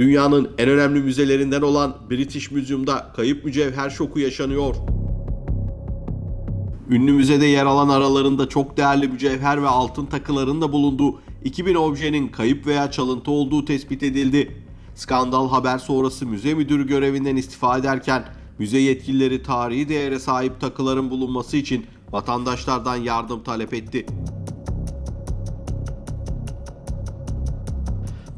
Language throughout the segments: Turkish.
Dünyanın en önemli müzelerinden olan British Museum'da kayıp mücevher şoku yaşanıyor. Ünlü müzede yer alan aralarında çok değerli mücevher ve altın takıların da bulunduğu 2000 objenin kayıp veya çalıntı olduğu tespit edildi. Skandal haber sonrası müze müdürü görevinden istifa ederken müze yetkilileri tarihi değere sahip takıların bulunması için vatandaşlardan yardım talep etti.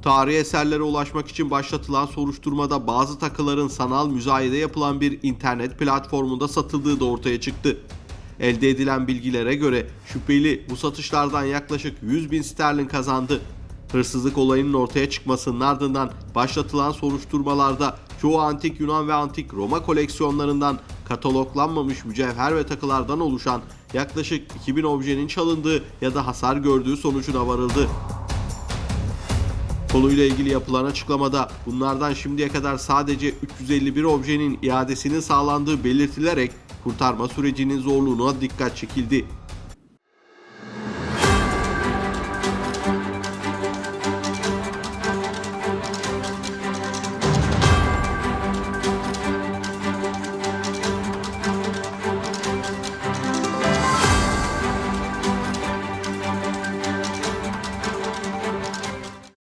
Tarihi eserlere ulaşmak için başlatılan soruşturmada bazı takıların sanal müzayede yapılan bir internet platformunda satıldığı da ortaya çıktı. Elde edilen bilgilere göre şüpheli bu satışlardan yaklaşık 100 bin sterlin kazandı. Hırsızlık olayının ortaya çıkmasının ardından başlatılan soruşturmalarda çoğu antik Yunan ve antik Roma koleksiyonlarından kataloglanmamış mücevher ve takılardan oluşan yaklaşık 2000 objenin çalındığı ya da hasar gördüğü sonucuna varıldı. Konuyla ilgili yapılan açıklamada bunlardan şimdiye kadar sadece 351 objenin iadesinin sağlandığı belirtilerek kurtarma sürecinin zorluğuna dikkat çekildi.